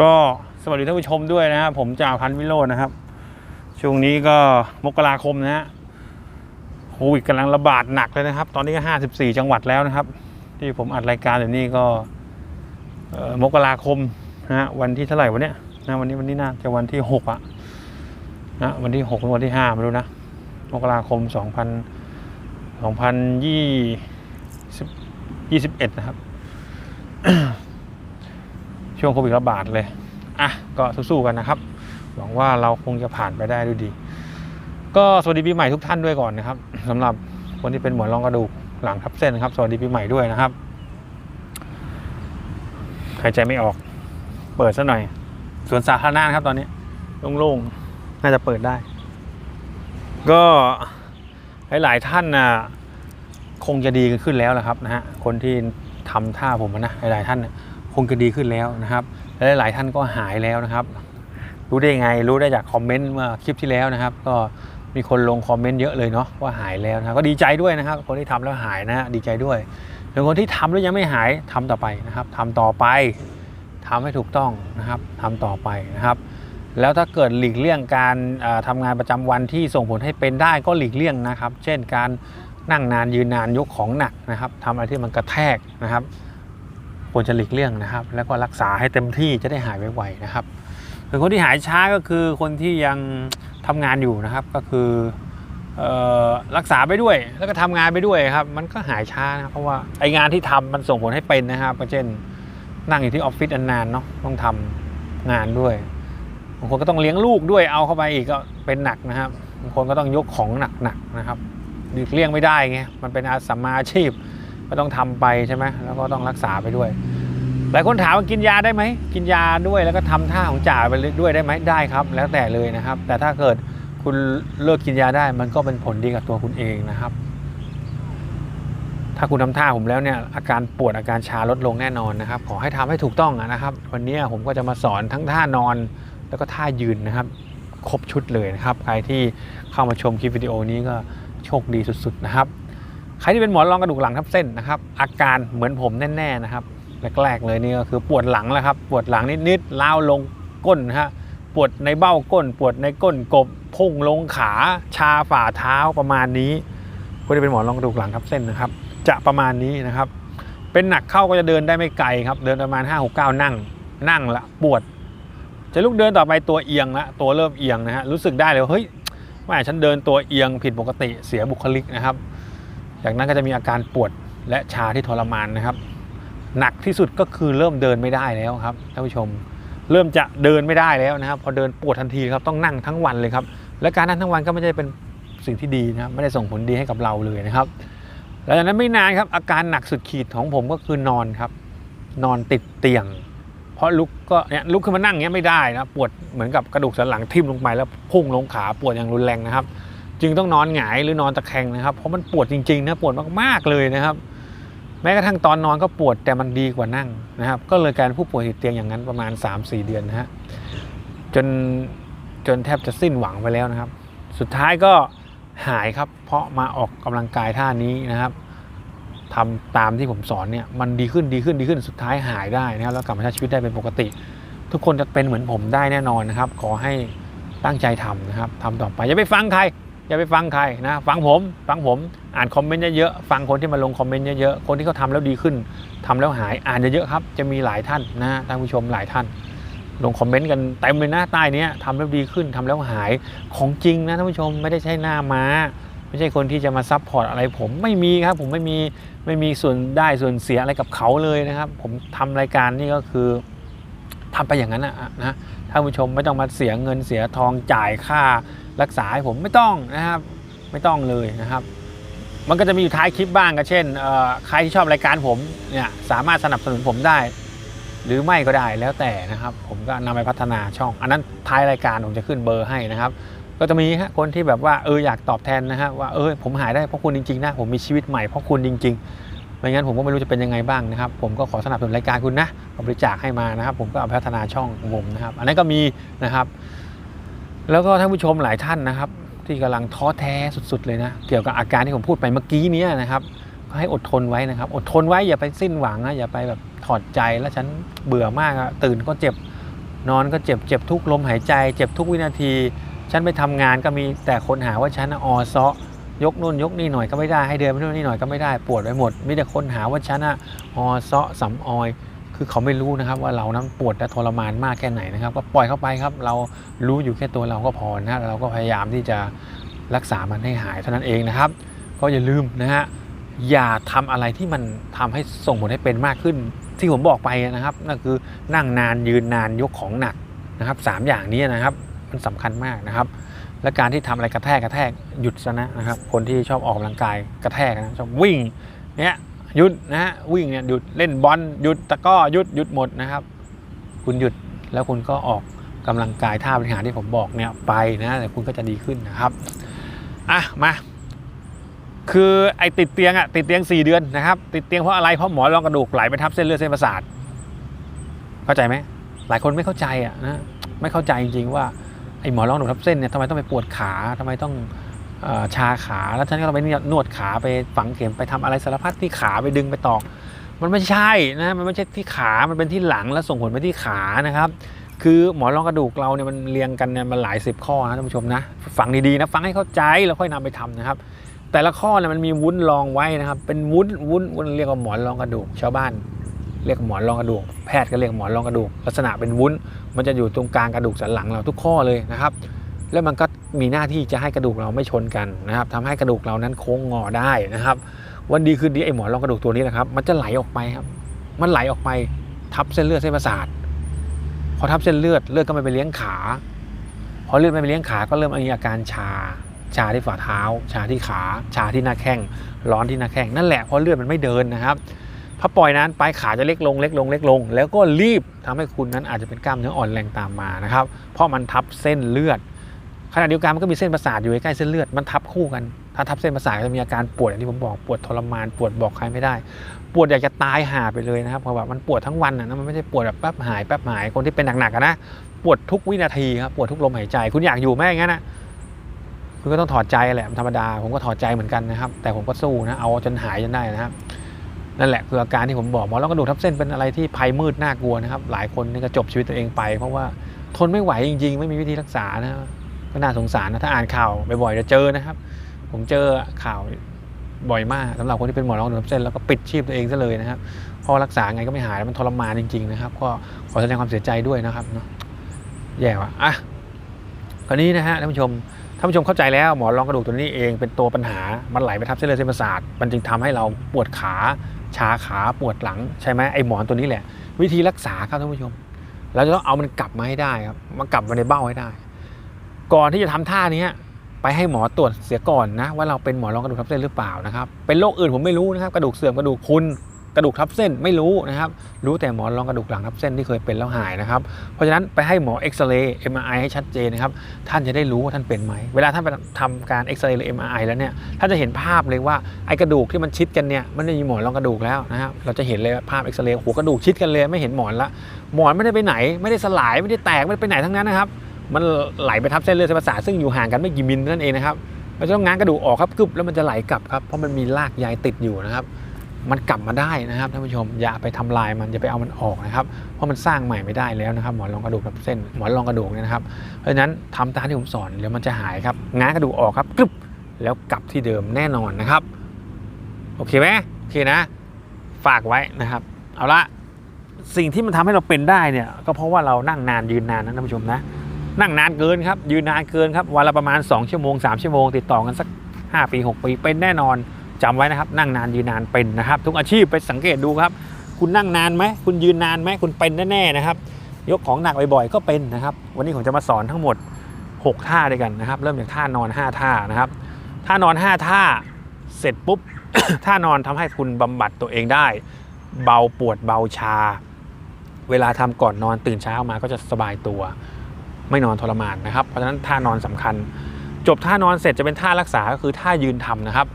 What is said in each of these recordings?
ก็สวัสดีท่านผู้ชมด้วยนะครับผมจ่าพันวิโรจน์นะครับ ช่วงนี้ก็มกราคมนะฮะโควิดกำลังระบาดหนักเลยนะครับ ตอนนี้ก็ 54 จังหวัดแล้วนะครับ ที่ผมอัดรายการอยู่นี่ก็มกราคมนะฮะวันที่เท่าไหร่วันเนี้ยนะวันนี้วันนี้น่าจะวันที่หกอะนะวันที่หกหรือวันที่ห้าไม่รู้นะมกราคม 2000 2020 21 นะครับ ช่วงโควิดระบาดเลย อะ ก็สู้ๆกันนะครับ หวังว่าเราคงจะผ่านไปได้ด้วยดี ก็สวัสดีปีใหม่ทุกท่านด้วยก่อนนะครับสำหรับคนที่เป็นหมอนรองกระดูกหลังทับเส้นนะครับสวัสดีปีใหม่ด้วยนะครับหายใจไม่ออก เปิดซะหน่อยสวนสาธารณะนะครับตอนนี้โล่งๆน่าจะเปิดได้ ก็หลายๆท่านนะ คงจะดีกันขึ้นแล้วแหละครับนะฮะคนที่ทำท่าผมนะหลายๆท่านคงจะดีขึ้นแล้วนะครับและหลายท่านก็หายแล้วนะครับ รู้ได้ไงรู้ได้จากคอมเมนต์เมื่อคลิปที่แล้วนะครับ ก็มีคนลงคอมเมนต์เยอะเลยเนาะว่าหายแล้วนะก็ดีใจด้วยนะครับ คนที่ทำแล้วหายนะฮะดีใจด้วยส่วนคนที่ทำแล้วยังไม่หายทำต่อไปนะครับทำต่อไปทำให้ถูกต้องนะครับทำต่อไปนะครับ แล้วถ้าเกิดหลีกเลี่ยงการเอ่อทำงานประจำวันที่ส่งผลให้เป็นได้ก็หลีกเลี่ยงนะครับ เช่นการ นั่งนานยืนนานยกของหนักนะครับทำอะไรที่มันกระแทกนะครับควรจะหลีกเลี่ยงนะครับ แล้วก็รักษาให้เต็มที่จะได้หายไวๆนะครับส่วนคนที่หายช้าก็คือคนที่ยังทำงานอยู่นะครับก็คือรักษาไปด้วยแล้วก็ทำงานไปด้วยครับมันก็หายช้านะเพราะว่าไองานที่ทำมันส่งผลให้เป็นนะครับก็เช่น นั่งอยู่ที่ออฟฟิศนานๆเนาะต้องทำงานด้วยบางคนก็ต้องเลี้ยงลูกด้วยเอาเข้าไปอีกก็เป็นหนักนะครับบางคนก็ต้องยกของหนักๆนะครับ หลีกเลี่ยงไม่ได้ไงมันเป็นอาสมมาอาชีพก็ต้องทำไปใช่ไหมแล้วก็ต้องรักษาไปด้วยหลายคนถามว่ากินยาได้ไหมกินยาด้วยแล้วก็ทำท่าของจ่าไปด้วยได้ไหมได้ครับ แล้วแต่เลยนะครับ แต่ถ้าเกิดคุณเลิกกินยาได้ มันก็เป็นผลดีกับตัวคุณเองนะครับ ถ้าคุณทำท่าผมแล้วเนี่ยอาการปวดอาการชาลดลงแน่นอนนะครับ ขอให้ทำให้ถูกต้องนะครับ วันนี้ผมก็จะมาสอนทั้งท่านอนแล้วก็ท่ายืนนะครับ ครบชุดเลยนะครับ ใครที่เข้ามาชมคลิปวิดีโอนี้ก็ โชคดีสุดๆนะครับ ใครที่เป็นหมอนรองกระดูกหลังทับเส้นนะครับ อาการเหมือนผมแน่ๆนะครับแรกๆเลยนี่ก็คือปวดหลังแหละครับ ปวดหลังนิดๆล้าวลงก้นฮะปวดในเบ้าก้น ปวดในก้นกบพุ่งลงขาชาฝ่าเท้าประมาณนี้คนที่เป็นหมอนรองกระดูกหลังทับเส้นนะครับ จะประมาณนี้นะครับ เป็นหนักเข้าก็จะเดินได้ไม่ไกลครับ เดินประมาณ 5 6 9 นั่ง นั่งละปวด จะลุกเดินต่อไปตัวเอียงละตัวเริ่มเอียงนะฮะรู้สึกได้เลยว่าเฮ้ย ว่าฉันเดินตัวเอียงผิดปกติเสียบุคลิกนะครับ จากนั้นก็จะมีอาการปวดและชาที่ทรมานนะครับ หนักที่สุดก็คือเริ่มเดินไม่ได้แล้วครับท่านผู้ชม เริ่มจะเดินไม่ได้แล้วนะครับ พอเดินปวดทันทีครับต้องนั่งทั้งวันเลยครับ และการนั่งทั้งวันก็ไม่ได้เป็นสิ่งที่ดีนะครับไม่ได้ส่งผลดีให้กับเราเลยนะครับหลังจากนั้นไม่นานครับอาการหนักสุดขีดของผมก็คือนอนครับ นอนติดเตียง ราะลุกก็เนี่ยลุกขึ้นมานั่งเงี้ยไม่ได้นะปวดเหมือนกับกระดูกสันหลังทิ่มลงไปแล้วพุ่งลงขาปวดอย่างรุนแรงนะครับ จึงต้องนอนหงายหรือนอนตะแคงนะครับ เพราะมันปวดจริงๆนะปวดมากๆเลยนะครับ แม้กระทั่งตอนนอนก็ปวดแต่มันดีกว่านั่งนะครับ ก็เลยการผู้ป่วยติดเตียงอย่างนั้นประมาณ 3-4 เดือนนะฮะจนจนแทบจะสิ้นหวังไปแล้วนะครับ สุดท้ายก็หายครับ เพราะมาออกกำลังกายท่านี้นะครับ ทำตามที่ผมสอนเนี่ยมันดีขึ้นดีขึ้นดีขึ้นสุดท้ายหายได้นะครับแล้วกลับมาใช้ชีวิตได้เป็นปกติ ทุกคนจะเป็นเหมือนผมได้แน่นอนนะครับ ขอให้ตั้งใจทำนะครับทำต่อไปอย่าไปฟังใครอย่าไปฟังใครนะฟังผมฟังผมอ่านคอมเมนต์เยอะๆฟังคนที่มาลงคอมเมนต์เยอะๆคนที่เขาทำแล้วดีขึ้นทำแล้วหายอ่านเยอะๆครับจะมีหลายท่านนะท่านผู้ชมหลายท่าน ลงคอมเมนต์กันเต็มเลยนะใต้นี้ทำแล้วดีขึ้นทำแล้วหายของจริงนะท่านผู้ชมไม่ได้ใช่หน้าม้าไม่ใช่คนที่จะมาซับพอร์ตอะไรผมไม่มีครับ ผมไม่มี ไม่มีส่วนได้ส่วนเสียอะไรกับเขาเลยนะครับ ผมทำรายการนี่ก็คือทำไปอย่างนั้นนะนะท่านผู้ชมไม่ต้องมาเสียเงินเสียทองจ่ายค่ารักษาให้ผมไม่ต้องนะครับ ไม่ต้องเลยนะครับ มันก็จะมีอยู่ท้ายคลิปบ้างก็เช่นใครที่ชอบรายการผมเนี่ยสามารถสนับสนุนผมได้ หรือไม่ก็ได้แล้วแต่นะครับ ผมก็นำไปพัฒนาช่อง อันนั้นท้ายรายการผมจะขึ้นเบอร์ให้นะครับ ก็จะมีฮะคนที่แบบว่าเอออยากตอบแทนนะฮะว่าเออผมหายได้เพราะคุณจริงๆนะผมมีชีวิตใหม่เพราะคุณจริงๆไม่งั้นผมก็ไม่รู้จะเป็นยังไงบ้างนะครับ ผมก็ขอสนับสนุนรายการคุณนะบริจาคให้มานะครับ ผมก็เอาพัฒนาช่องผมนะครับ อันนั้นก็มีนะครับ แล้วก็ท่านผู้ชมหลายท่านนะครับ ที่กำลังท้อแท้สุดๆเลยนะเกี่ยวกับอาการที่ผมพูดไปเมื่อกี้นี้นะครับก็ให้อดทนไว้นะครับ อดทนไว้อย่าไปสิ้นหวังนะอย่าไปแบบถอดใจแล้วฉันเบื่อมากตื่นก็เจ็บนอนก็เจ็บเจ็บทุกลมหายใจ เจ็บทุกวินาที ฉันไปทำงานก็มีแต่คนหาว่าฉันน่ออซอยกนู่นยกนี่หน่อยก็ไม่ได้ให้เดินไปนู่นนี่หน่อยก็ไม่ได้ปวดไปหมดมีแต่คนหาว่าฉันอะออซอสำออย คือเขาไม่รู้นะครับว่าเรานั้นปวดและทรมานมากแค่ไหนนะครับ ก็ปล่อยเข้าไปครับเรารู้อยู่แค่ตัวเราก็พอนะเราก็พยายามที่จะรักษามันให้หายเท่านั้นเองนะครับ ก็อย่าลืมนะฮะอย่าทำอะไรที่มันทำให้ส่งผลให้เป็นมากขึ้น ที่ผมบอกไปนะครับนั่นคือนั่งนานยืนนานยกของหนักนะครับสามอย่างนี้นะครับ มันสำคัญมากนะครับ และการที่ทำอะไรกระแทกกระแทกหยุดซะนะนะครับ คนที่ชอบออกกำลังกายกระแทกนะชอบวิ่งเนี่ยหยุดนะฮะวิ่งเนี่ยหยุดเล่นบอลหยุดตะก้อหยุดหยุดหมดนะครับ คุณหยุดแล้วคุณก็ออกกำลังกายท่าบริหารที่ผมบอกเนี่ยไปนะแต่คุณก็จะดีขึ้นนะครับอะมาคือไอ้ติดเตียงอะติดเตียง 4 เดือนนะครับ ติดเตียงเพราะอะไรเพราะหมอนรองกระดูกไหลไปทับเส้นเลือดเส้นประสาทเข้าใจไหมหลายคนไม่เข้าใจอะนะไม่เข้าใจจริงๆว่า ไอหมอนรองกระดูกทับเส้นเนี่ยทำไมต้องไปปวดขาทำไมต้องอชาขาแล้วฉันก็ต้องไปนวดขาไปฝังเข็มไปทำอะไรสารพัดที่ขาไปดึงไปตอก มันไม่ใช่นะมันไม่ใช่ที่ขา มันเป็นที่หลังแล้วส่งผลไปที่ขานะครับ คือหมอนรองกระดูกเราเนี่ยมันเรียงกันเนี่ยมันหลายสิบข้อนะท่านผู้ชมนะฟังดีๆนะฟังให้เข้าใจแล้วค่อยนำไปทำนะครับ แต่ละข้อเนี่ยมันมีวุ้นรองไว้นะครับ เป็นวุ้นวุ้นวุ้นเรียกว่าหมอนรองกระดูกชาวบ้าน เรียกหมอนรองกระดูก แพทย์ก็เรียกหมอนรองกระดูก ลักษณะเป็นวุ้น มันจะอยู่ตรงกลางกระดูกสันหลังเราทุกข้อเลยนะครับ แล้วมันก็มีหน้าที่จะให้กระดูกเราไม่ชนกันนะครับทำให้กระดูกเรานั้นโค้งงอได้นะครับ วันดีคืนดีไอหมอนรองกระดูกตัวนี้นะครับ มันจะไหลออกไปครับ มันไหลออกไปทับเส้นเลือดเส้นประสาทพอทับเส้นเลือดเลือดก็ไม่ไปเลี้ยงขา พอเลือดไม่ไปเลี้ยงขาก็เริ่มมีอาการชาชาที่ฝ่าเท้า ชาที่ขา ชาที่หน้าแข้ง ร้อนที่หน้าแข้ง นั่นแหละเพราะเลือดมันไม่เดินนะครับ ถ้าปล่อยนั้นไปขาจะเล็กลงเล็กลงเล็กลง แล้วก็รีบทำให้คุณนั้นอาจจะเป็นกล้ามเนื้ออ่อนแรงตามมานะครับ เพราะมันทับเส้นเลือดขณะเดียวกันมันก็มีเส้นประสาทอยู่ใกล้เส้นเลือดมันทับคู่กัน ถ้าทับเส้นประสาทจะมีอาการปวดอย่างที่ผมบอกปวดทรมานปวดบอกใครไม่ได้ ปวดอยากจะตายหาไปเลยนะครับเพราะแบบมันปวดทั้งวันนะมันไม่ใช่ปวดแบบแป๊บหายแป๊บหายคนที่เป็นหนักๆนะปวดทุกวินาทีครับปวดทุกลมหายใจ คุณอยากอยู่ไหมอย่างนั้นนะคุณก็ต้องถอดใจแหละธรรมดาผมก็ถอดใจเหมือนกันนะครับ แต่ผมก็สู้นะเอาจนหายจนได้นะครับ นั่นแหละคืออาการที่ผมบอกหมอนรองกระดูกทับเส้นเป็นอะไรที่ภัยมืดน่ากลัวนะครับ หลายคนนี่ก็จบชีวิตตัวเองไป เพราะว่าทนไม่ไหวจริง ๆ ไม่มีวิธีรักษานะก็น่าสงสารนะถ้าอ่านข่าวบ่อยๆจะเจอนะครับ ผมเจอข่าวบ่อยมากสำหรับคนที่เป็นหมอรองกระดูกทับเส้นแล้วก็ปิดชีพตัวเองซะเลยนะครับเพราะรักษาไงก็ไม่หายแล้วมันทรมานจริง ๆ นะครับ ก็ขอแสดงความเสียใจด้วยนะครับเนาะแย่ว่ะอะคราวนี้นะฮะท่านผู้ชมท่านผู้ชมเข้าใจแล้วหมอนรองกระดูกตัวนี้เองเป็นตัวปัญหามันไหลไปทับเส้นเลือดเส้นประสาทมันจึงทำให้เราปวดขา ชาขาปวดหลังใช่ไหมไอหมอนตัวนี้แหละ วิธีรักษาครับท่านผู้ชม เราจะต้องเอามันกลับมาให้ได้ครับมากลับมาในเบ้าให้ได้ ก่อนที่จะทำท่านี้ไปให้หมอตรวจเสียก่อนนะว่าเราเป็นหมอนรองกระดูกทับเส้นหรือเปล่านะครับเป็นโรคอื่นผมไม่รู้นะครับกระดูกเสื่อมกระดูกพุน กระดูกทับเส้นไม่รู้นะครับ รู้แต่หมอนรองกระดูกหลังทับเส้นที่เคยเป็นแล้วหายนะครับ เพราะฉะนั้นไปให้หมอเอ็กซเรย์ MRI ให้ชัดเจนนะครับ ท่านจะได้รู้ว่าท่านเป็นไหม เวลาท่านไปทำการเอ็กซเรย์หรือ MRI แล้วเนี่ยท่านจะเห็นภาพเลยว่าไอ้กระดูกที่มันชิดกันเนี่ยมันไม่มีหมอนรองกระดูกแล้วนะครับเราจะเห็นเลยภาพเอ็กซเรย์หัวกระดูกชิดกันเลยไม่เห็นหมอนละหมอนไม่ได้ไปไหน ไม่ได้สลายไม่ได้แตกไม่ได้ไปไหนทั้งนั้นนะครับมันไหลไปทับเส้นเลือดเส้นประสาทซึ่งอยู่ห่างกันไม่กี่มิลนั่นเองนะครับเราจะต้องง้างกระดูกออกครับกึบแล้วมันจะไหลกลับครับเพราะมันมีรากใยติดอยู่นะครับ มันกลับมาได้นะครับท่านผู้ชมอย่าไปทำลายมันอย่าไปเอามันออกนะครับเพราะมันสร้างใหม่ไม่ได้แล้วนะครับหมอนรองกระดูกทับเส้นหมอนรองกระดูกเนี่ยนะครับเพราะฉะนั้นทำตามที่ผมสอนเดี๋ยวมันจะหายครับง้างกระดูกออกครับกรึบแล้วกลับที่เดิมแน่นอนนะครับโอเคไหมโอเคนะ ฝากไว้นะครับ เอาละสิ่งที่มันทำให้เราเป็นได้เนี่ยก็เพราะว่าเรานั่งนานยืนนานนะท่านผู้ชมนะ นั่งนานเกินครับยืนนานเกินครับวันละประมาณ 2 ชั่วโมง 3 ชั่วโมง ติดต่อกันสัก 5 ปี 6 ปีเป็นแน่นอน จำไว้นะครับ นั่งนานยืนนานเป็นนะครับ ทุกอาชีพไปสังเกตดูครับ คุณนั่งนานไหมคุณยืนนานไหมคุณเป็นแน่ๆนะครับ ยกของหนักบ่อยๆก็เป็นนะครับ วันนี้ผมจะมาสอนทั้งหมด 6 ท่าด้วยกันนะครับ เริ่มจากท่านอน 5 ท่านะครับ ท่านอน 5 ท่าเสร็จปุ๊บท่านอนทำให้คุณบำบัดตัวเองได้ เบาปวดเบาชา เวลาทำก่อนนอนตื่นเช้ามาก็จะสบายตัว ไม่นอนทรมานนะครับ เพราะฉะนั้นท่านอนสำคัญ จบท่านอนเสร็จจะเป็นท่ารักษาก็คือท่ายืนทำนะครับ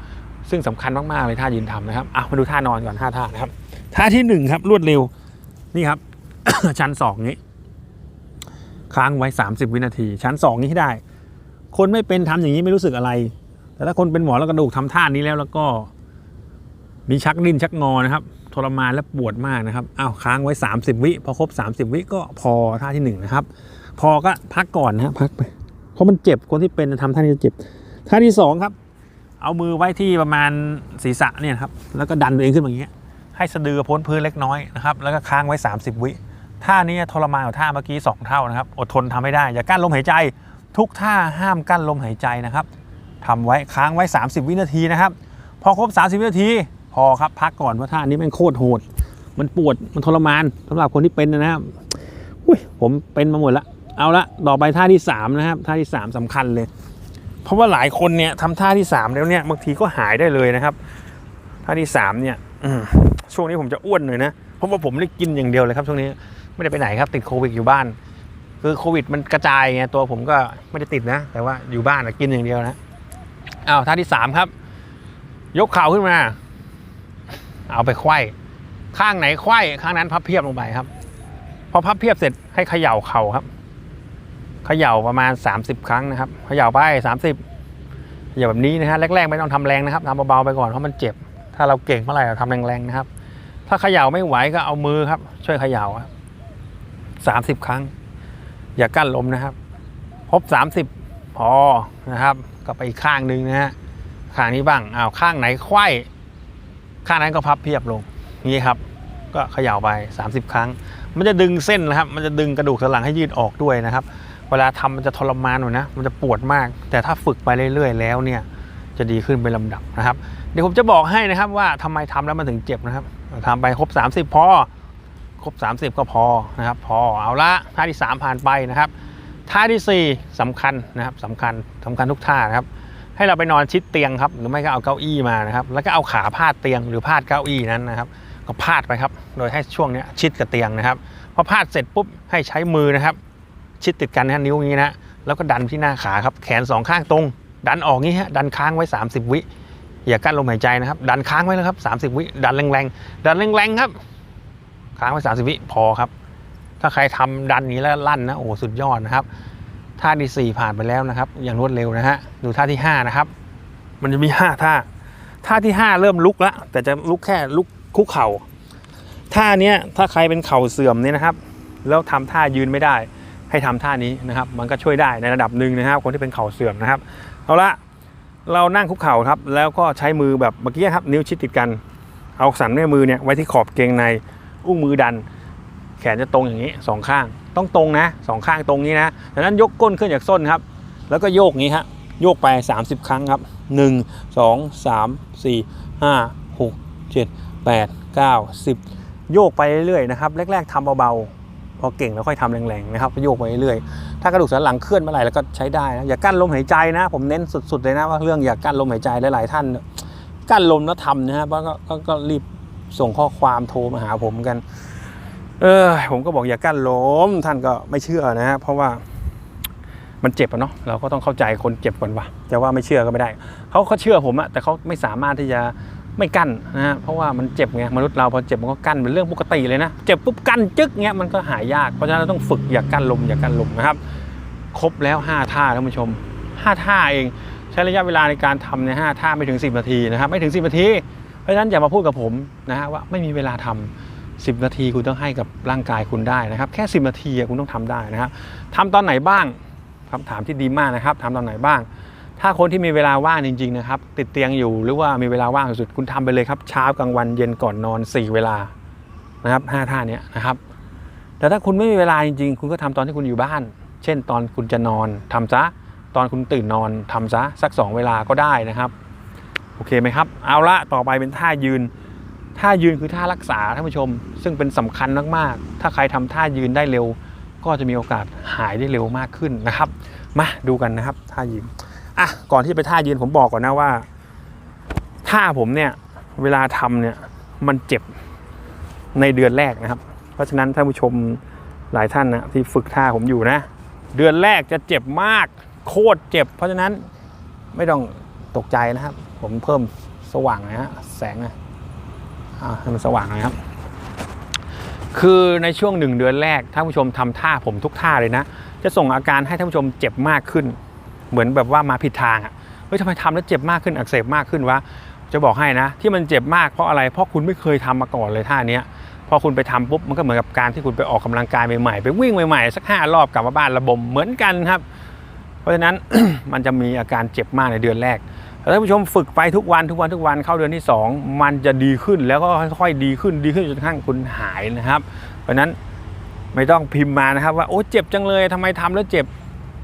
ซึ่งสำคัญมากๆเลยท่ายืนทำนะครับอะมาดูท่านอนก่อนท่าท่านะครับ ท่าที่หนึ่งครับรวดเร็วนี่ครับ ชั้นสองนี้ค้างไว้ 30 วินาที ชั้นสองนี้ให้ได้ คนไม่เป็นทำอย่างนี้ไม่รู้สึกอะไร แต่ถ้าคนเป็นหมอแล้วกระดูกทำท่านี้แล้วแล้วก็มีชักดิ้นชักงอนะครับทรมานและปวดมากนะครับอ้าวค้างไว้ 30 วิพอครบ 30 วิก็พอท่าที่หนึ่งนะครับ พอก็พักก่อนนะพักไป เพราะมันเจ็บคนที่เป็นทำท่านี้จะเจ็บ ท่าที่สองครับ เอามือไว้ที่ประมาณศีรษะเนี่ยครับ แล้วก็ดันตัวเองขึ้นมาอย่างเงี้ย ให้สะดือพ้นพื้นเล็กน้อยนะครับ แล้วก็ค้างไว้ 30 วิท่านี้ทรมานกว่าท่าเมื่อกี้ 2 เท่านะครับ อดทนทำไม่ได้ อย่ากั้นลมหายใจ ทุกท่าห้ามกั้นลมหายใจนะครับทำไว้ค้างไว้ 30 วินาทีนะครับ พอครบ 30 วินาที พอครับพักก่อนเพราะท่านี้ม่งโคตรโหด มันปวด มันทรมานสำหรับคนที่เป็นนะครับอุ้ยผมเป็นมาหมดละ เอาละ ต่อไปท่าที่3นะครับ ท่าที่ 3สำคัญเลย เพราะว่าหลายคนเนี่ยทำท่าที่3แล้วเนี่ยบางทีก็หายได้เลยนะครับ ท่าที่3เนี่ยช่วงนี้ผมจะอ้วนหน่อยนะเพราะว่าผมไม่ได้กินอย่างเดียวเลยครับช่วงนี้ไม่ได้ไปไหนครับติดโควิดอยู่บ้าน คือโควิดมันกระจายไงตัวผมก็ไม่ได้ติดนะ แต่ว่าอยู่บ้านกินอย่างเดียวนะอ้าวท่าที่3ครับ ยกเข่าขึ้นมา เอาไปไขว้ข้างไหนไขว้ข้างนั้นพับเพียบลงไปครับพอพับเพียบเสร็จให้เขย่าเข่าครับ เขย่าประมาณ 30 ครั้งนะครับเขย่าไป 30เขย่าแบบนี้นะฮะแรกๆไม่ต้องทำแรงนะครับทำเบาๆไปก่อนเพราะมันเจ็บ ถ้าเราเก่งเมื่อไหร่เราทำแรงๆนะครับ ถ้าเขย่าไม่ไหวก็เอามือครับ ช่วยเขย่าครับสามสิบครั้ง อย่ากั้นลมนะครับครบสามสิบพอนะครับก็ไปอีกข้างหนึ่งนะฮะข้างนี้บ้างอ้าวข้างไหนไขว้ข้างนั้นก็พับเพียบลงนี่ครับ ก็เขย่าไป 30 ครั้ง มันจะดึงเส้นนะครับ มันจะดึงกระดูกสันหลังให้ยืดออกด้วยนะครับ เวลาทำมันจะทรมานหน่อยนะ มันจะปวดมาก แต่ถ้าฝึกไปเรื่อยๆ แล้วเนี่ย จะดีขึ้นเป็นลำดับนะครับ เดี๋ยวผมจะบอกให้นะครับว่าทำไมทำแล้วมันถึงเจ็บนะครับทำไปครบ 30 พอ ครบ 30 ก็พอนะครับ พอ เอาละท่าที่ 3 ผ่านไปนะครับ ท่าทีสี่4สำคัญนะครับสำคัญสำคัญทุกท่านะครับ ให้เราไปนอนชิดเตียงครับ หรือไม่ก็เอาเก้าอี้มานะครับ แล้วก็เอาขาพาดเตียงหรือพาดเก้าอี้นั้นนะครับก็พาดไปครับ โดยให้ช่วงนี้ชิดกับเตียงนะครับ พอพาดเสร็จปุ๊บให้ใช้มือนะครับ ชิดติดกันนะฮะนิ้วอย่างนี้นะแล้วก็ดันที่หน้าขาครับแขนสองข้างตรง ดันออกงี้ฮะดันค้างไว้ 30 วิอย่ากั้นลมหายใจนะครับดันค้างไว้แล้วครับ 30 วิดันแรงๆดันแรงๆครับ ค้างไว้ 30 วิพอครับ ถ้าใครทำดันนี้แล้วลั่นนะโอ้โหสุดยอดนะครับท่าที่ 4 ผ่านไปแล้วนะครับ อย่างรวดเร็วนะฮะดูท่าที่ 5 นะครับ มันจะมี 5 ท่า ท่าที่ 5 เริ่มลุกแล้วแต่จะลุกแค่ลุกคุกเข่าท่าเนี้ยถ้าใครเป็นเข่าเสื่อมเนี่ยนะครับ แล้วทำท่ายืนไม่ได้ ให้ทำท่านี้นะครับ มันก็ช่วยได้ในระดับหนึ่งนะครับ คนที่เป็นเข่าเสื่อมนะครับเอาละเรานั่งคุกเข่าครับ แล้วก็ใช้มือแบบเมื่อกี้ครับ นิ้วชิดติดกัน เอาสันแม่มือเนี่ยไว้ที่ขอบเกงในอุ้งมือดัน แขนจะตรงอย่างนี้สองข้าง ต้องตรงนะสองข้างตรงนี้นะดังนั้นยกก้นขึ้นจากส้นครับ แล้วก็โยกนี้ฮะโยกไป 30 ครั้งครับ 1 2 3 4 5 6 7 8 9 10 โยกไปเรื่อยๆนะครับ แรก ๆทำเบาๆ พอเก่งแล้วค่อยทำแรงๆนะครับโยกไปเรื่อยๆถ้ากระดูกสันหลังเคลื่อนเมื่อไหร่แล้วก็ใช้ได้นะอย่ากั้นลมหายใจนะ ผมเน้นสุดๆเลยนะว่าเรื่องอย่ากั้นลมหายใจหลายๆท่านกั้นลมแล้วทำนะฮะเพราะก็ก็รีบส่งข้อความโทรมาหาผมกัน เออผมก็บอกอย่ากั้นลมท่านก็ไม่เชื่อนะฮะเพราะว่ามันเจ็บอะเนาะเราก็ต้องเข้าใจคนเจ็บก่อนวะจะว่าไม่เชื่อก็ไม่ได้เขาเขาเชื่อผมอะแต่เขาไม่สามารถที่จะ ไม่กั้นนะฮะเพราะว่ามันเจ็บไงมนุษย์เราพอเจ็บมันก็กั้นเป็นเรื่องปกติเลยนะเจ็บปุ๊บกั้นจึ๊กเงี้ยมันก็หายยากเพราะฉะนั้นเราต้องฝึกอย่ากั้นลมอย่ากั้นลมนะครับ ครบแล้ว 5 ท่าท่านผู้ชม 5 ท่าเองใช้ระยะเวลาในการทำในย5ท่าไม่ถึง 10 นาทีนะครับ ไม่ถึง 10 นาที เพราะฉะนั้นอย่ามาพูดกับผมนะฮะว่าไม่มีเวลาทำ10 นาทีคุณต้องให้กับร่างกายคุณได้นะครับ แค่ 10 นาทีคุณต้องทำได้นะครับทำตอนไหนบ้างคำถามที่ดีมากนะครับทำตอนไหนบ้าง ถ้าคนที่มีเวลาว่างจริงๆนะครับ ติดเตียงอยู่หรือว่ามีเวลาว่างสุดๆคุณทำไปเลยครับ เช้ากลางวันเย็นก่อนนอน 4 เวลานะครับห้าท่าเนี้ยนะครับ แต่ถ้าคุณไม่มีเวลาจริงๆ คุณก็ทำตอนที่คุณอยู่บ้าน เช่น ตอนคุณจะนอนทำซะตอนคุณตื่นนอนทำซะสัก 2 เวลาก็ได้นะครับโอเคไหมครับเอาละต่อไปเป็นท่ายืน ท่ายืนคือท่ารักษาท่านผู้ชม ซึ่งเป็นสำคัญมากๆ ถ้าใครทำท่ายืนได้เร็ว ก็จะมีโอกาสหายได้เร็วมากขึ้นนะครับ มาดูกันนะครับท่ายืน อะก่อนที่จะไปท่ายืนผมบอกก่อนนะว่าท่าผมเนี่ย เวลาทำเนี่ยมันเจ็บในเดือนแรกนะครับ เพราะฉะนั้นท่านผู้ชมหลายท่านนะที่ฝึกท่าผมอยู่นะ เดือนแรกจะเจ็บมาก โคตรเจ็บ เพราะฉะนั้นไม่ต้องตกใจนะครับ ผมเพิ่มสว่างนะฮะแสงนะอ่าให้มันสว่างนะครับ คือในช่วงหนึ่งเดือนแรกท่านผู้ชมทำท่าผมทุกท่าเลยนะ จะส่งอาการให้ท่านผู้ชมเจ็บมากขึ้น เหมือนแบบว่ามาผิดทางอะเฮ้ยทำไมทำแล้วเจ็บมากขึ้นอักเสบมากขึ้นวะจะบอกให้นะ ที่มันเจ็บมากเพราะอะไรเพราะคุณไม่เคยทำมาก่อนเลยท่าเนี้ยพอคุณไปทำปุ๊บมันก็เหมือนกับการที่คุณไปออกกำลังกายใหม่ๆไปวิ่งใหม่ๆสักห้ารอบกลับมาบ้านระบมเหมือนกันครับ เพราะฉะนั้นมันจะมีอาการเจ็บมากในเดือนแรกแต่ท่านผู้ชมฝึกไปทุกวันทุกวันทุกวันเข้าเดือนที่ 2 มันจะดีขึ้นแล้วก็ค่อยๆดีขึ้นดีขึ้นจนกระทั่งคุณหายนะครับ เพราะฉะนั้นไม่ต้องพิมพ์มานะครับว่าโอ้เจ็บจังเลยทำไมทำแล้วเจ็บ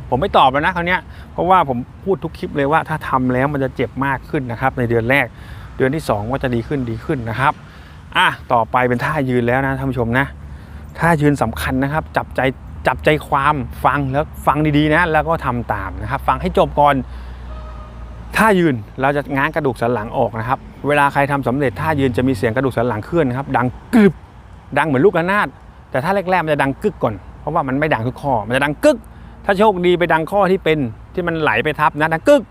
ผมไม่ตอบแล้วนะคราวเนี้ยเพราะว่าผมพูดทุกคลิปเลยว่าถ้าทำแล้วมันจะเจ็บมากขึ้นนะครับ ในเดือนแรก เดือนที่ 2 ก็จะดีขึ้นดีขึ้นนะครับอะต่อไปเป็นท่ายืนแล้วนะท่านผู้ชมนะท่ายืนสำคัญนะครับ จับใจจับใจความฟังแล้วฟังดีๆนะ แล้วก็ทำตามนะครับ ฟังให้จบก่อนท่ายืนเราจะง้างกระดูกสันหลังออกนะครับ เวลาใครทำสำเร็จท่ายืนจะมีเสียงกระดูกสันหลังเคลื่อนนะครับ ดังกึบดังเหมือนลูกระนาดแต่ถ้าแรกๆมันจะดังกึกก่อนเพราะว่ามันไม่ดังทุกข้อมันจะดังกึก ถ้าโชคดีไปดังข้อที่เป็นที่มันไหลไปทับนะดังกึก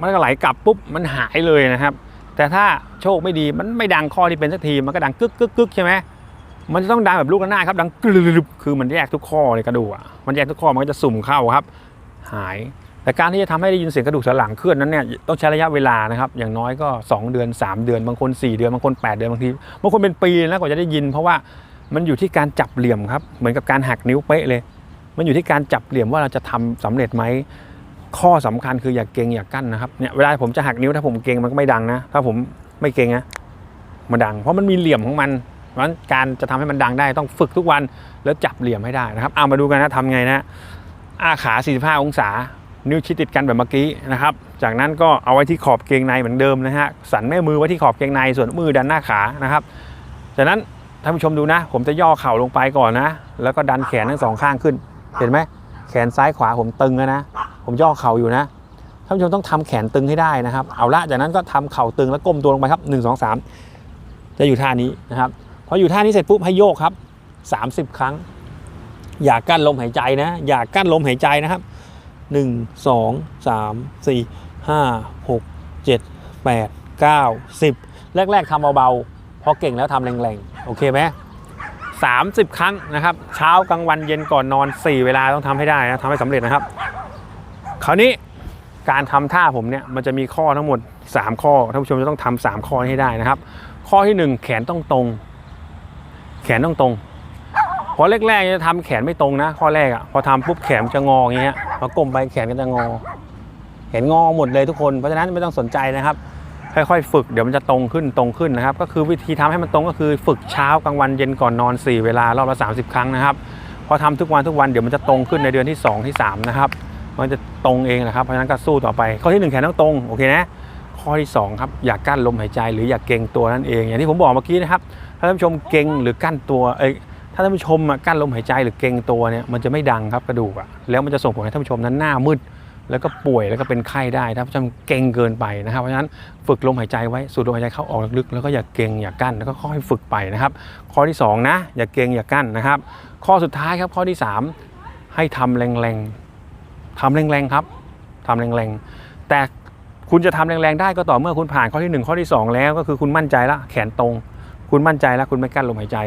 มันก็ไหลกลับปุ๊บมันหายเลยนะครับ แต่ถ้าโชคไม่ดีมันไม่ดังข้อที่เป็นสักทีมันก็ดังกึกกึกกึกใช่ไหมมันจะต้องดังแบบลูกระนาดครับดังกรึบคือมันแยกทุกข้อเลยกระดูกอะมันแยกทุกข้อมันก็จะสุ่มเข้าครับ หายแต่การที่จะทำให้ได้ยินเสียงกระดูกสันหลังเคลื่อนนั้นเนี่ยต้องใช้ระยะเวลานะครับ อย่างน้อยก็ 2 เดือน 3 เดือน บางคน 4 เดือน บางคน 8 เดือน บางที บางคนเป็นปีนะกว่าจะได้ยิน เพราะว่ามันอยู่ที่การจับเหลี่ยมครับ เหมือนกับการหักนิ้วเป๊ะเลย มันอยู่ที่การจับเหลี่ยมว่าเราจะทำสำเร็จไหมข้อสำคัญคืออย่าเกงอย่ากั้นนะครับเนี่ยเวลาผมจะหักนิ้วถ้าผมเกงมันก็ไม่ดังนะ ถ้าผมไม่เกงนะมันดัง เพราะมันมีเหลี่ยมของมันเพราะฉะนั้นการจะทำให้มันดังได้ต้องฝึกทุกวันแล้วจับเหลี่ยมให้ได้นะครับเอามาดูกันนะทำไงนะอาขา 45 องศา นิ้วชิดติดกันแบบเมื่อกี้นะครับ จากนั้นก็เอาไว้ที่ขอบเกงในเหมือนเดิมนะฮะสันแม่มือไว้ที่ขอบเกงในส่วนมือดันหน้าขานะครับ จากนั้นท่านผู้ชมดูนะ ผมจะย่อเข่าลงไปก่อนนะ แล้วก็ดันแขนทั้งสองข้างขึ้น เห็นไหมแขนซ้ายขวาผมตึงแล้วนะ ผมย่อเข่าอยู่นะท่านผู้ชมต้องทำแขนตึงให้ได้นะครับ เอาละจากนั้นก็ทำเข่าตึงแล้วก้มตัวลงไปครับ1 2 3 จะอยู่ท่านี้นะครับพออยู่ท่านี้เสร็จปุ๊บให้โยกครับ 30 ครั้ง อย่ากั้นลมหายใจนะ อย่ากั้นลมหายใจนะครับ 1 2 3 4 5 6 7 8 9 10 แรก ๆทำเบาๆพอเก่งแล้วทำแรงๆ โอเคไหม 30 ครั้งนะครับ เช้ากลางวันเย็นก่อนนอน 4 เวลาต้องทำให้ได้นะทำให้สำเร็จนะครับ คราวนี้การทำท่าผมเนี่ยมันจะมีข้อทั้งหมด 3 ข้อท่านผู้ชมจะต้องทำ3ข้อให้ได้นะครับ ข้อที่ 1 แขนต้องตรง แขนต้องตรงพราะแรกๆจะทำแขนไม่ตรงนะ ข้อแรกอะ่ะพอทำปุ๊บแขนจะงออย่างเงี้ยพอก้มไปแขนก็จะงอแขนงอหมดเลยทุกคนเพราะฉะนั้นไม่ต้องสนใจนะครับ ค่อยๆ ฝึกเดี๋ยวมันจะตรงขึ้นตรงขึ้นนะครับ ก็คือวิธีทำให้มันตรงก็คือฝึกเช้ากลางวันเย็นก่อนนอน 4 เวลารอบละ30 ครั้งนะครับพอทำทุกวันทุกวันเดี๋ยวมันจะตรงขึ้นในเดือนที่ 2 ที่ 3 นะครับ มันจะตรงเองนะครับเพราะฉะนั้นก็สู้ต่อไป ข้อที่ 1 แขนต้องตรงโอเคนะข้อที่ 2 ครับ อย่ากกั้นลมหายใจหรืออย่าเกรงตัวนั่นเอง อย่างที่ผมบอกเมื่อกี้นะครับถ้าท่านผู้ชมเกรงหรือกั้นตัวเอ้ยถ้าท่านผู้ชมกั้นลมหายใจหรือเกรงตัวเนี่ยมันจะไม่ดังครับกระดูกอะแล้วมันจะส่งผลให้ท่านผู้ชมนั้นหน้ามืด แล้วก็ป่วยแล้วก็เป็นไข้ได้ถ้าท่านเกรงเกินไปนะครับ เพราะฉะนั้นฝึกลมหายใจไว้สูดลมหายใจเข้าออกลึกๆแล้วก็อย่าเกรงอย่ากั้นแล้วก็ค่อยฝึกไปนะครับ ข้อที่สองนะ อย่าเกรงอย่ากั้นนะครับ ข้อสุดท้ายครับข้อที่สามให้ทำแรงๆทำแรงๆครับทำแรงๆ แต่คุณจะทำแรงๆได้ก็ต่อเมื่อคุณผ่านข้อที่หนึ่งข้อที่สองแล้วก็คือคุณมั่นใจแล้วแขนตรง คุณมั่นใจแล้วคุณไม่กั้นลมหายใจ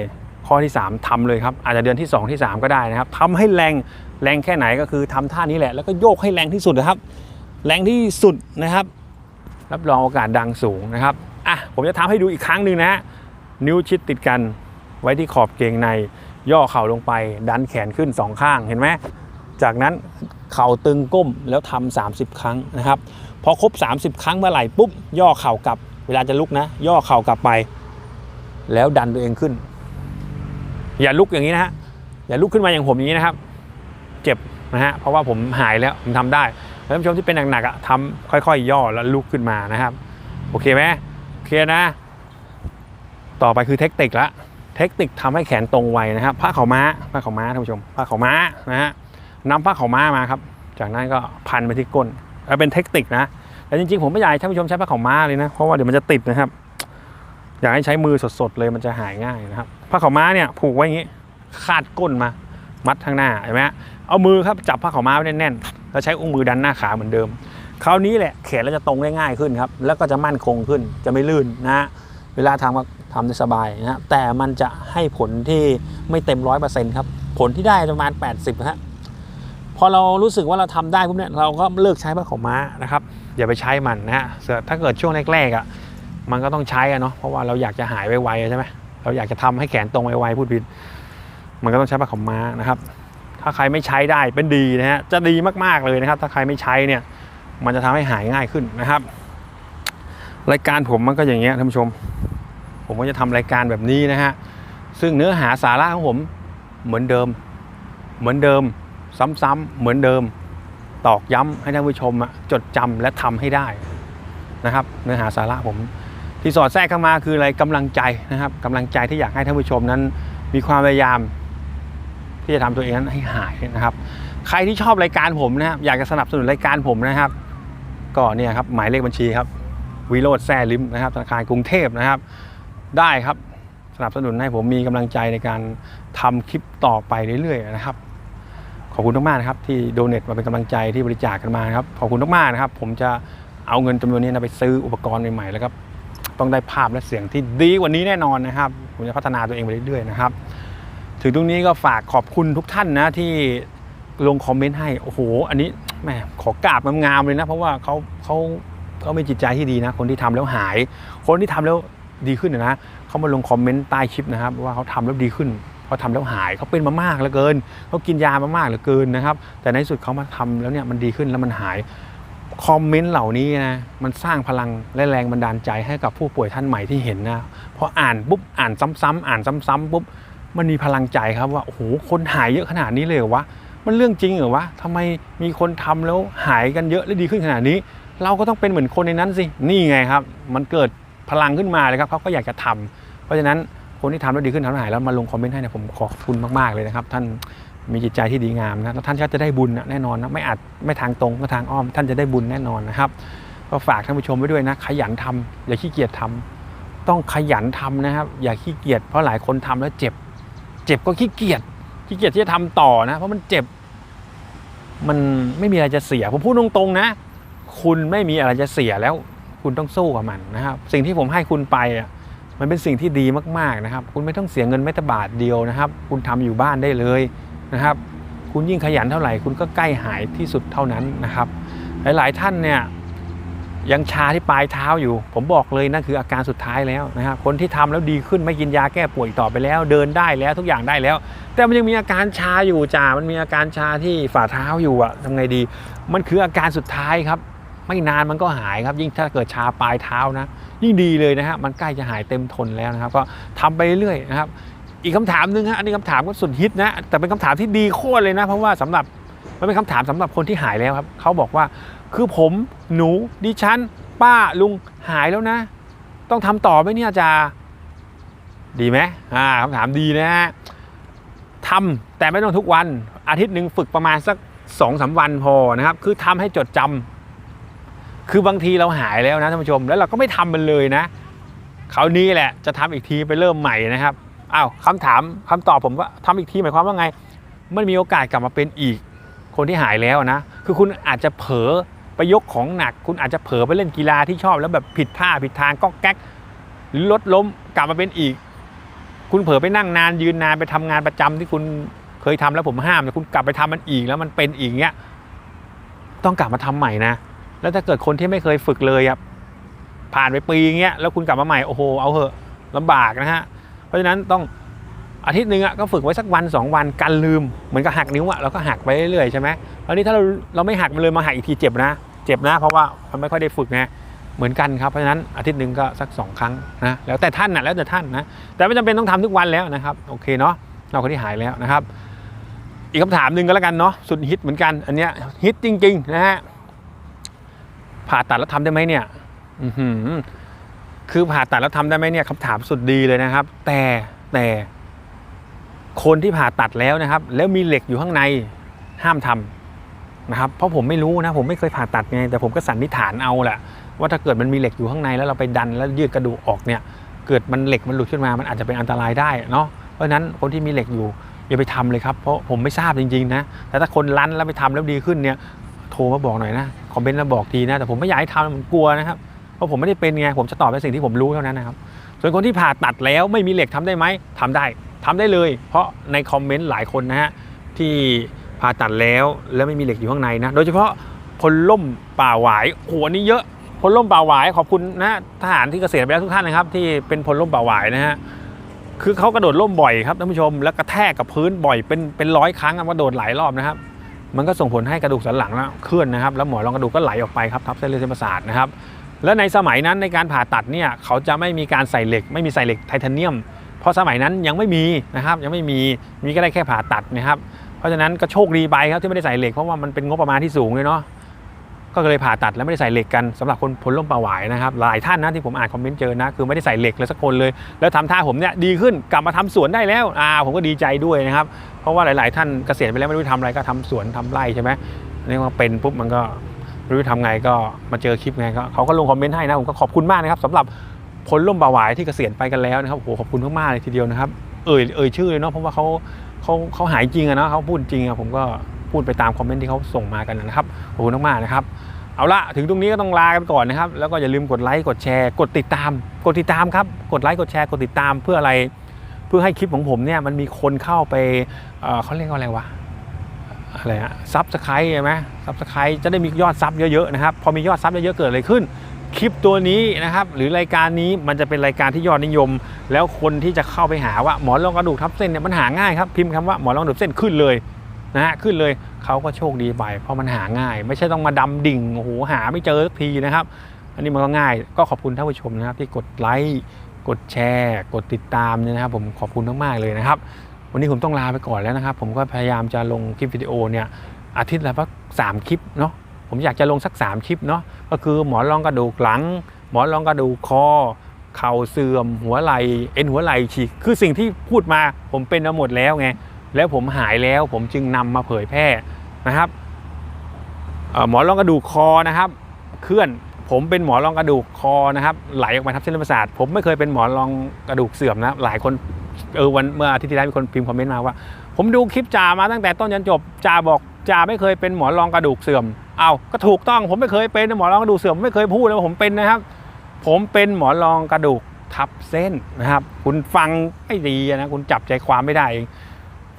ข้อที่ 3ทำเลยครับอาจจะเดือนที่ 2 ที่ 3 ก็ได้นะครับทำให้แรง แรงแค่ไหนก็คือทำท่านี้แหละ แล้วก็โยกให้แรงที่สุดนะครับ แรงที่สุดนะครับ รับรองโอกาสดังสูงนะครับอะผมจะทำให้ดูอีกครั้งหนึ่งนะ นิ้วชิดติดกันไว้ที่ขอบเกงใน ย่อเข่าลงไป ดันแขนขึ้นสองข้างเห็นไหมจากนั้นเข่าตึงก้มแล้วทำ30 ครั้งนะครับพอครบ 30 ครั้งเมื่อไหร่ปุ๊บย่อเข่ากลับ เวลาจะลุกนะ ย่อเข่ากลับไป แล้วดันตัวเองขึ้น อย่าลุกอย่างนี้นะฮะอย่าลุกขึ้นมาอย่างผมอย่างนี้นะครับ เจ็บนะฮะเพราะว่าผมหายแล้วผมทำได้ท่านผู้ชมที่เป็นหนักๆอะทำค่อยๆ ย่อแล้วลุกขึ้นมานะครับ โอเคไหมโอเคนะ ต่อไปคือเทคนิคละเทคนิคทำให้แขนตรงไวนะครับผ้าขาม้าผ้าขาม้าท่านผู้ชมผ้าขาม้านะฮะนำผ้าขาม้ามาครับ จากนั้นก็พันไปที่ก้นแล้วเป็นเทคนิคนะแต่จริงๆผมไม่อยากให้ท่านผู้ชมใช้ผ้าขาม้าเลยนะเพราะว่าเดี๋ยวมันจะติดนะครับ อยากให้ใช้มือสดๆเลยมันจะหายง่ายนะครับผ้าขาม้าเนี่ยผูกไว้อย่างนี้คาดก้นมา มัดข้างหน้าเห็นไหมเอามือครับจับผ้าขาวม้าไว้แน่นๆแล้วใช้อุ้งมือดันหน้าขาเหมือนเดิม คราวนี้แหละแขนเราจะตรงได้ง่ายขึ้นครับ แล้วก็จะมั่นคงขึ้นจะไม่ลื่นนะ เวลาทำก็ทำได้สบายนะแต่มันจะให้ผลที่ไม่เต็มร้อยเปอร์เซ็นต์ครับ ผลที่ได้ประมาณ 80ฮะพอเรารู้สึกว่าเราทำได้ปุ๊บเนี่ยเราก็เลิกใช้ผ้าขาวม้านะครับอย่าไปใช้มันนะฮะส่วนถ้าเกิดช่วงแรกๆอะมันก็ต้องใช้อะเนาะเพราะว่าเราอยากจะหายไวๆใช่ไหมเราอยากจะทำให้แขนตรงไวๆพูดผิด มันก็ต้องใช้ผ้าขาวม้านะครับ ถ้าใครไม่ใช้ได้เป็นดีนะฮะจะดีมากๆเลยนะครับ ถ้าใครไม่ใช้เนี่ยมันจะทำให้หายง่ายขึ้นนะครับ รายการผมมันก็อย่างเงี้ยท่านผู้ชม ผมก็จะทำรายการแบบนี้นะฮะซึ่งเนื้อหาสาระของผมเหมือนเดิม เหมือนเดิม ซ้ำๆเหมือนเดิม ตอกย้ำให้ท่านผู้ชมอะจดจำและทำให้ได้นะครับ เนื้อหาสาระผมที่สอดแทรกเข้ามาคืออะไรกำลังใจนะครับกำลังใจที่อยากให้ท่านผู้ชมนั้น มีความพยายาม ที่จะทำตัวเองนั้นให้หายนะครับ ใครที่ชอบรายการผมนะครับอยากจะสนับสนุนรายการผมนะครับ ก็เนี่ยครับหมายเลขบัญชีครับวิโรธแซ่ลิมนะครับธนาคารกรุงเทพนะครับ ได้ครับสนับสนุนให้ผมมีกำลังใจในการทำคลิปต่อไปเรื่อยๆนะครับ ขอบคุณมากๆนะครับที่โดเนทมาเป็นกำลังใจที่บริจาคกันมาครับขอบคุณมากๆนะครับ ผมจะเอาเงินจำนวนนี้นะไปซื้ออุปกรณ์ใหม่ๆแล้วก็ต้องได้ภาพและเสียงที่ดีกว่านี้แน่นอนนะครับ ผมจะพัฒนาตัวเองไปเรื่อยๆนะครับ ถึงตรงนี้ก็ฝากขอบคุณทุกท่านนะที่ลงคอมเมนต์ให้ โอ้โห อันนี้แหมขอกราบงามๆเลยนะ เพราะว่าเขาเขาเขามีจิตใจที่ดีนะ คนที่ทำแล้วหาย คนที่ทำแล้วดีขึ้นนะเขามาลงคอมเมนต์ใต้คลิปนะครับ ว่าเขาทำแล้วดีขึ้นเขาทำแล้วหายเขาเป็นมามากเหลือเกินเขากินยามามากเหลือเกินนะครับ แต่ในที่สุดเขามาทำแล้วเนี่ยมันดีขึ้นแล้วมันหายคอมเมนต์เหล่านี้นะมันสร้างพลังและแรงบันดาลใจให้กับผู้ป่วยท่านใหม่ที่เห็นนะพออ่านปุ๊บอ่านซ้ำๆอ่านซ้ำๆปุ๊บ มันมีพลังใจครับว่าโอ้โหคนหายเยอะขนาดนี้เลยเหรอวะมันเรื่องจริงเหรอวะทำไมมีคนทำแล้วหายกันเยอะและดีขึ้นขนาดนี้ เราก็ต้องเป็นเหมือนคนในนั้นสินี่ไงครับ มันเกิดพลังขึ้นมาเลยครับเขาก็อยากจะทำเพราะฉะนั้นคนที่ทำแล้วดีขึ้นทำแล้วหายแล้วมาลงคอมเมนต์ให้เนยผมขอบคุณมากๆเลยนะครับ ท่านมีจิตใจที่ดีงามนะแล้วท่านก็จะได้บุญนะแน่นอนนะไม่อาจไม่ทางตรงก็ทางอ้อม ท่านจะได้บุญแน่นอนนะครับ ก็ฝากท่านผู้ชมไว้ด้วยนะ ขยันทำอย่าขี้เกียจทำต้องขยันทำนะครับ อย่าขี้เกียจเพราะหลายคนทำแล้วเจ็บ เจ็บก็ขี้เกียจขี้เกียจที่จะทำต่อนะ เพราะมันเจ็บ มันไม่มีอะไรจะเสีย ผมพูดตรงๆนะ คุณไม่มีอะไรจะเสียแล้ว คุณต้องสู้กับมันนะครับ สิ่งที่ผมให้คุณไปอะมันเป็นสิ่งที่ดีมากๆนะครับ คุณไม่ต้องเสียเงินแม้แต่บาทเดียวนะครับ คุณทำอยู่บ้านได้เลยนะครับ คุณยิ่งขยันเท่าไหร่ คุณก็ใกล้หายที่สุดเท่านั้นนะครับ หลายๆท่านเนี่ย ยังชาที่ปลายเท้าอยู่ ผมบอกเลยนั่นคืออาการสุดท้ายแล้วนะครับคนที่ทำแล้วดีขึ้นไม่กินยาแก้ป่วยต่อไปแล้ว เดินได้แล้วทุกอย่างได้แล้ว แต่มันยังมีอาการชาอยู่จ่ามันมีอาการชาที่ฝ่าเท้าอยู่อะทำไงดี มันคืออาการสุดท้ายครับ ไม่นานมันก็หายครับ ยิ่งถ้าเกิดชาปลายเท้านะ ยิ่งดีเลยนะฮะมันใกล้จะหายเต็มทนแล้วนะครับ ก็ทำไปเรื่อยๆนะครับ อีกคำถามหนึ่งฮะอันนี้คำถามก็สุดฮิตนะแต่เป็นคำถามที่ดีโคตรเลยนะ เพราะว่าสำหรับมันเป็นคำถามสำหรับคนที่หายแล้วครับเขาบอกว่า คือผมหนูดิฉัน ป้าลุงหายแล้วนะ ต้องทำต่อไหมเนี่ยจ่าดีไหมอ่าคำถามดีนะฮะทำแต่ไม่ต้องทุกวัน อาทิตย์หนึ่งฝึกประมาณสักสองสาวันพอนะครับ คือทำให้จดจำคือบางทีเราหายแล้วนะท่านผู้ชม แล้วเราก็ไม่ทำมันเลยนะคราวนี้แหละจะทำอีกทีไปเริ่มใหม่นะครับอ้าวคำถามคำตอบผมว่าทำอีกทีหมายความว่าไง มันมีโอกาสกลับมาเป็นอีกคนที่หายแล้วนะ คือคุณอาจจะเผลอ ไปยกของหนัก คุณอาจจะเผลอไปเล่นกีฬาที่ชอบแล้วแบบผิดท่าผิดทางก็แก๊กหรือรถล้มกลับมาเป็นอีก คุณเผลอไปนั่งนานยืนนานไปทำงานประจำที่คุณเคยทำแล้วผมห้ามแต่คุณกลับไปทำมันอีกแล้วมันเป็นอีกเงี้ยต้องกลับมาทำใหม่นะ แล้วถ้าเกิดคนที่ไม่เคยฝึกเลยอะผ่านไปปีเงี้ยแล้วคุณกลับมาใหม่โอ้โหเอาเหอะลำบากนะฮะเพราะฉะนั้นต้องอาทิตย์หนึ่งอะก็ฝึกไว้สักวันสองวันกันลืมเหมือนกับหักนิ้วอะเราก็หักไปเรื่อยๆใช่ไหมคราวนี้ถ้าเราเราไม่หักมันเลยมาหักอีกทีเจ็บนะ เจ็บนะ เพราะว่ามันไม่ค่อยได้ฝึกไงเหมือนกันครับเพราะฉะนั้นอาทิตย์หนึ่งก็สักสองครั้งนะแล้วแต่ท่านนะแล้วแต่ท่านนะแต่ไม่จำเป็นต้องทำทุกวันแล้วนะครับโอเคเนาะเราคนที่หายแล้วนะครับ อีกคำถามหนึ่งก็แล้วกันเนาะสุดฮิตเหมือนกัน อันเนี้ยฮิตจริงๆนะฮะผ่าตัดแล้วทำได้ไหมเนี่ยอือหือคือผ่าตัดแล้วทำได้ไหมเนี่ยคำถามสุดดีเลยนะครับ แต่แต่คนที่ผ่าตัดแล้วนะครับ แล้วมีเหล็กอยู่ข้างในห้ามทำ นะครับเพราะผมไม่รู้นะผมไม่เคยผ่าตัดไงแต่ผมก็สันนิษฐานเอาแหละว่าถ้าเกิดมันมีเหล็กอยู่ข้างในแล้วเราไปดันแล้วยืดกระดูกออกเนี่ยเกิดมันเหล็กมันหลุดขึ้นมามันอาจจะเป็นอันตรายได้เนาะเพราะนั้นคนที่มีเหล็กอยู่อย่าไปทำเลยครับเพราะผมไม่ทราบจริงๆนะแต่ถ้าคนรั้นแล้วไปทำแล้วดีขึ้นเนี่ยโทรมาบอกหน่อยนะคอมเมนต์มาบอกทีนะแต่ผมไม่อยากให้ทำผมกลัวนะครับเพราะผมไม่ได้เป็นไงผมจะตอบในสิ่งที่ผมรู้เท่านั้นนะครับส่วนคนที่ผ่าตัดแล้วไม่มีเหล็กทำได้ไหมทำได้ทำได้เลย เพราะในคอมเมนต์หลายคนนะฮะที่ ผ่าตัดแล้วแล้วไม่มีเหล็กอยู่ข้างในนะ โดยเฉพาะคนล่มป่าหวายโอ้โหอันนี้เยอะพลร่มป่าหวายขอบคุณนะทหารที่เกษียณไปแล้วทุกท่านนะครับ ที่เป็นพลร่มป่าหวายนะฮะคือเขากระโดดร่มบ่อยครับท่านผู้ชมแล้วกระแทกกับพื้นบ่อยเป็นเป็นร้อยครั้งกระโดดหลายรอบนะครับ มันก็ส่งผลให้กระดูกสันหลังนะเคลื่อนนะครับ แล้วหมอนรองกระดูกก็ไหลออกไปครับทับเส้นเลือดเส้นประสาทนะครับและในสมัยนั้นในการผ่าตัดเนี่ยเขาจะไม่มีการใส่เหล็ก ไม่มีใส่เหล็กไทเทเนียม เพราะสมัยนั้นยังไม่มีนะครับยังไม่มีมีก็ได้แค่ผ่าตัดนะครับ เพราะฉะนั้นก็โชคดีไปครับที่ไม่ได้ใส่เหล็กเพราะว่ามันเป็นงบประมาณที่สูงเลยเนาะก็เลยผ่าตัดแล้วไม่ได้ใส่เหล็กกันสำหรับคนพ้นล่มปลาหวายนะครับหลายท่านนะที่ผมอ่านคอมเมนต์เจอนะคือไม่ได้ใส่เหล็กเลยสักคนเลย แล้วทำท่าผมเนี่ยดีขึ้นกลับมาทำสวนได้แล้วอ่าผมก็ดีใจด้วยนะครับเพราะว่าหลาย ๆ ท่านเกษียณไปแล้วไม่รู้ทำอะไรก็ทำสวนทำไร่ใช่ไหมนี่ว่าเป็นปุ๊บมันก็ไม่รู้ทำไงก็มาเจอคลิปไงก็เขาก็ลงคอมเมนต์ให้นะผมก็ขอบคุณมากนะครับสำหรับพลล่มปลาหวายที่เกษียณไปกันแล้วนะครับโอ้โหขอบคุณมากๆเลยทีเดียวนะครับเอ่ยเอ่ยชื่อเลยเนาะเพราะว่าเขา เขาเขาหายจริงอะนะเขาพูดจริงอะผมก็พูดไปตามคอมเมนต์ที่เขาส่งมากันนะครับขอบคุณมากๆนะครับเอาละถึงตรงนี้ก็ต้องลากันก่อนนะครับ แล้วก็อย่าลืมกดไลค์กดแชร์ กดติดตาม กดติดตามครับกดไลค์กดแชร์กดติดตามเพื่ออะไร เพื่อให้คลิปของผมเนี่ยมันมีคนเข้าไปเเขาเรียกว่าอะไรวะอะไรอะซับสไครต์ใช่ไหมซับสไครต์จะได้มียอดซับเยอะๆนะครับ พอมียอดซับเยอะๆเกิดอะไรขึ้น คลิปตัวนี้นะครับหรือรายการนี้มันจะเป็นรายการที่ยอดนิยม แล้วคนที่จะเข้าไปหาว่าหมอนรองกระดูกทับเส้นเนี่ยมันหาง่ายครับพิมพ์คำว่าหมอนรองกระดูกเส้นขึ้นเลยนะฮะขึ้นเลยเขาก็โชคดีไป เพราะมันหาง่าย ไม่ใช่ต้องมาดำดิ่งโอ้โหหาไม่เจอสักทีนะครับ อันนี้มันก็ง่ายก็ขอบคุณท่านผู้ชมนะครับ ที่กดไลค์กดแชร์ กดติดตามเนี่ยนะครับ ผมขอบคุณมากๆเลยนะครับ วันนี้ผมต้องลาไปก่อนแล้วนะครับ ผมก็พยายามจะลงคลิปวิดีโอเนี่ยอาทิตย์ละสักสามคลิปเนาะผมอยากจะลงสักสามคลิปเนาะ ก็คือหมอนรองกระดูกหลัง หมอนรองกระดูกคอ เข่าเสื่อม หัวไหล่เอ็นหัวไหล่ฉีกคือสิ่งที่พูดมาผมเป็นมาหมดแล้วไงแล้วผมหายแล้วผมจึงนำมาเผยแพร่นะครับหมอนรองกระดูกคอนะครับเคลื่อนผมเป็นหมอนรองกระดูกคอนะครับไหลออกมาทับเส้นประสาทผมไม่เคยเป็นหมอนรองกระดูกเสื่อมนะหลายคนเออวันเมื่ออาทิตย์ที่แล้วมีคนพิมพ์คอมเมนต์มาว่า ผมดูคลิปจ่ามาตั้งแต่ต้นจนจบจ่าบอกจ่าไม่เคยเป็นหมอนรองกระดูกเสื่อมเอาก็ถูกต้องผมไม่เคยเป็นหมอนรองกระดูกเสื่อมไม่เคยพูดเลยว่าผมเป็นนะครับ ผมเป็นหมอนรองกระดูกทับเส้นนะครับ คุณฟังไม่ดีนะคุณจับใจความไม่ได้เอง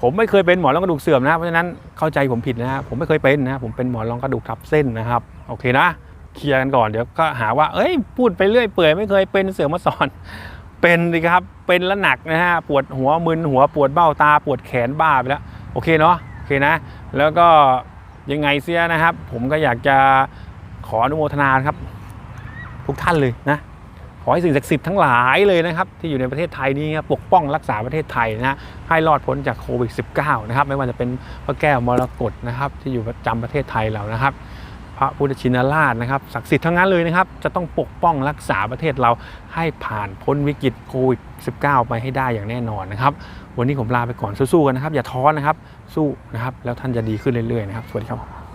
ผมไม่เคยเป็นหมอนรองกระดูกเสื่อมนะเพราะฉะนั้นเข้าใจผมผิดนะผมไม่เคยเป็นนะผมเป็นหมอนรองกระดูกทับเส้นนะครับโอเคนะเคลียร์กันก่อนเดี๋ยวก็หาว่าเอ้ยพูดไปเรื่อยเปื่อยไม่เคยเป็นเสื่อมมาสอน เป็นดิครับ เป็นแล้วหนักนะฮะ ปวดหัวมึนหัวปวดเบ้าตา ปวดแขนบ้าไปแล้ว โอเคเนาะ โอเคนะ แล้วก็ยังไงเสียนะครับ ผมก็อยากจะขออนุโมทนาครับ ทุกท่านเลยนะ ขอให้สิ่งศักดิ์สิทธิ์ทั้งหลายเลยนะครับ ที่อยู่ในประเทศไทยนี้ครับปกป้องรักษาประเทศไทยนะให้รอดพ้นจากโควิด -19 นะครับ ไม่ว่าจะเป็นพระแก้วมรกตนะครับ ที่อยู่ประจำประเทศไทยเรานะครับ พระพุทธชินราชนะครับศักดิ์สิทธิ์ทั้งนั้นเลยนะครับ จะต้องปกป้องรักษาประเทศเราให้ผ่านพ้นวิกฤตโควิด -19 ไปให้ได้อย่างแน่นอนนะครับ วันนี้ผมลาไปก่อนสู้ๆกันนะครับ อย่าท้อนะครับ สู้นะครับ แล้วท่านจะดีขึ้นเรื่อยๆนะครับ สวัสดีครับ